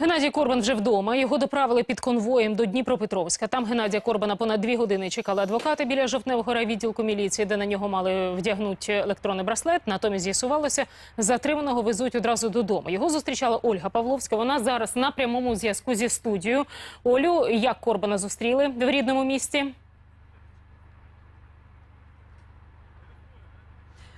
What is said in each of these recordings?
Геннадій Корбан вже вдома. Його доправили під конвоєм до Дніпропетровська. Там Геннадія Корбана понад дві години чекали адвокати біля жовтневого райвідділку міліції, де на нього мали вдягнути електронний браслет. Натомість з'ясувалося, затриманого везуть одразу додому. Його зустрічала Ольга Павловська. Вона зараз на прямому зв'язку зі студією. Олю, як Корбана зустріли в рідному місті?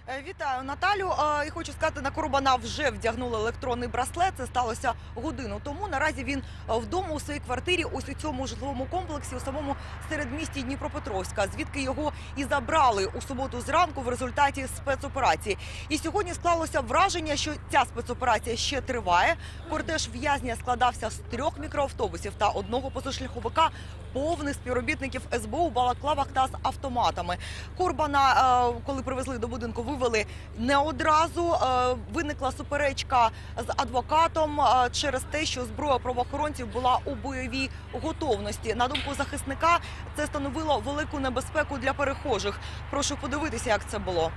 Вітаю Наталю. Е, І хочу сказати, на Корбана вже вдягнули електронний браслет. Це сталося годину тому. Наразі він е, вдома у своїй квартирі, ось у цьому житловому комплексі, у самому середмісті Дніпропетровська, звідки його і забрали у суботу зранку в результаті спецоперації. І сьогодні склалося враження, що ця спецоперація ще триває. Кортеж в'язня складався з трьох мікроавтобусів та одного позашляховика, повних співробітників СБУ, балаклавах та з автоматами. Корбана, е, коли привезли до будинку, вивели не одразу. Е, Виникла суперечка з адвокатом е, через те, що зброя правоохоронців була у бойовій готовності. На думку захисника, це становило велику небезпеку для перехожих. Прошу подивитися, як це було.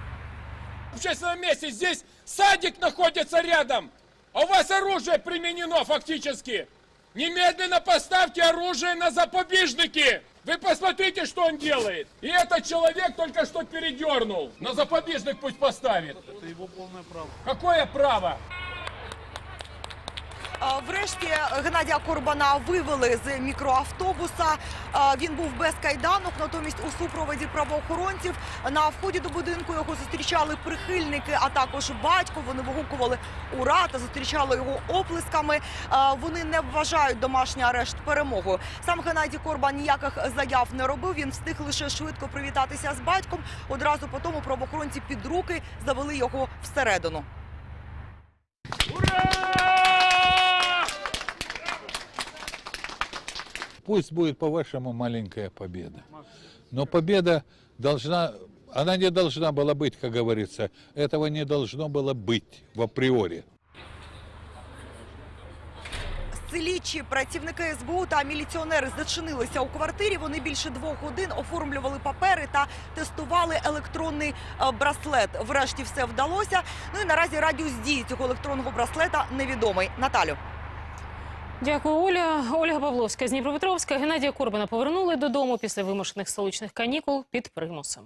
в общественном месте. Здесь садик находится рядом, а у вас оружие применено фактически. Немедленно поставьте оружие на запобежники. Вы посмотрите, что он делает. И этот человек только что передернул. На запобежник пусть поставит. Это его полное право. Какое право? Врешті Геннадія Корбана вивели з мікроавтобуса. Він був без кайданок, натомість у супроводі правоохоронців. На вході до будинку його зустрічали прихильники, а також батько. Вони вигукували ура та зустрічали його оплесками. Вони не вважають домашній арешт перемогою. Сам Геннадій Корбан ніяких заяв не робив. Він встиг лише швидко привітатися з батьком. Одразу по тому правоохоронці під руки завели його всередину. Пусть будет, по-вашему, маленькая победа. Но победа должна, она не должна была быть, как говорится. Этого не должно было быть в априори. Слідчі працівники СБУ та міліціонери зачинилися у квартирі. Вони більше двох годин оформлювали папери та тестували електронний е, браслет. Врешті все вдалося. Ну і наразі радіус дії цього електронного браслета невідомий. Наталю. Дякую, Оля. Ольга Павловська з Дніпропетровська. Геннадія Корбана повернули додому після вимушених столичних канікул під примусом.